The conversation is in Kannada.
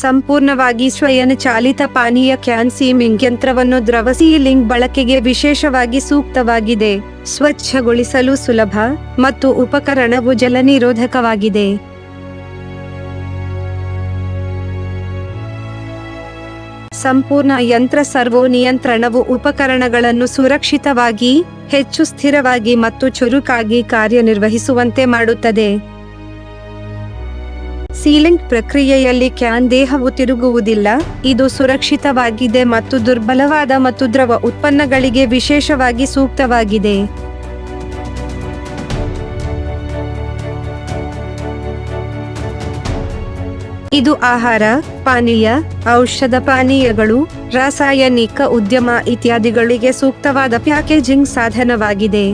ಸಂಪೂರ್ಣವಾಗಿ ಸ್ವಯಂ ಚಾಲಿತ ಪಾನೀಯ ಕ್ಯಾನ್ ಸೀಮಿಂಗ್ ಯಂತ್ರವನ್ನು ದ್ರವ ಸೀಲಿಂಗ್ ಬಳಕೆಗೆ ವಿಶೇಷವಾಗಿ ಸೂಕ್ತವಾಗಿದೆ. ಸ್ವಚ್ಛಗೊಳಿಸಲು ಸುಲಭ ಮತ್ತು ಉಪಕರಣವು ಜಲನಿರೋಧಕವಾಗಿದೆ. ಸಂಪೂರ್ಣ ಯಂತ್ರ ಸರ್ವೋ ನಿಯಂತ್ರಣವು ಉಪಕರಣಗಳನ್ನು ಸುರಕ್ಷಿತವಾಗಿ, ಹೆಚ್ಚು ಸ್ಥಿರವಾಗಿ ಮತ್ತು ಚುರುಕಾಗಿ ಕಾರ್ಯನಿರ್ವಹಿಸುವಂತೆ ಮಾಡುತ್ತದೆ. ಸೀಲಿಂಗ್ ಪ್ರಕ್ರಿಯೆಯಲ್ಲಿ ಕ್ಯಾನ್ ದೇಹವು ತಿರುಗುವುದಿಲ್ಲ. ಇದು ಸುರಕ್ಷಿತವಾಗಿದೆ ಮತ್ತು ದುರ್ಬಲವಾದ ಮತ್ತು ದ್ರವ ಉತ್ಪನ್ನಗಳಿಗೆ ವಿಶೇಷವಾಗಿ ಸೂಕ್ತವಾಗಿದೆ. ಇದು ಆಹಾರ, ಪಾನೀಯ, ಔಷಧ ಪಾನೀಯಗಳು, ರಾಸಾಯನಿಕ ಉದ್ಯಮ ಇತ್ಯಾದಿಗಳಿಗೆ ಸೂಕ್ತವಾದ ಪ್ಯಾಕೇಜಿಂಗ್ ಸಾಧನವಾಗಿದೆ.